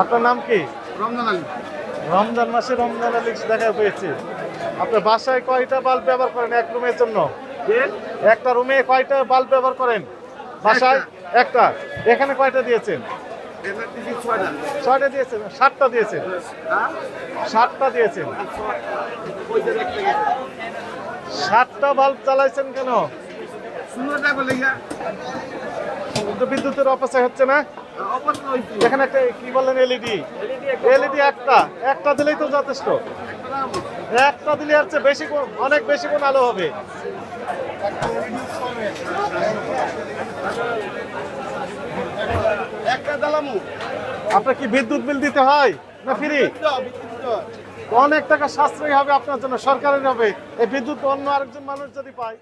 আপনার নাম কি? রমজান আলী। রমজান মাসে রমজান আলী দেখা পেয়েছি। আপনার বাসায় কয়টা বাল্ব ব্যবহার করেন এক রুমের জন্য? একটা রুমে কয়টা বাল্ব ব্যবহার করেন? বাসায় একটা। এখানে কয়টা দিয়েছেন? ছয়টা। দিয়েছেন? সাতটা দিয়েছেন? হ্যাঁ? সাতটা দিয়েছেন? সাতটা বাল্ব চালাইছেন কেন? বিদ্যুতের অপচয় হচ্ছে না? এখানে একটা কি বললেন এলইডি এলইডি একটা। একটা দিলেই তো যথেষ্ট। একটা দিলে আর চেয়ে বেশি অনেক বেশি কোন আলো হবে। একটা দালামু। আপনার কি বিদ্যুৎ বিল দিতে হয় না ফ্রি অনেক টাকা সাশ্রয়ী হবে আপনার জন্য সরকারের হবে। এই বিদ্যুৎ অন্য আরেকজন মানুষ যদি পায়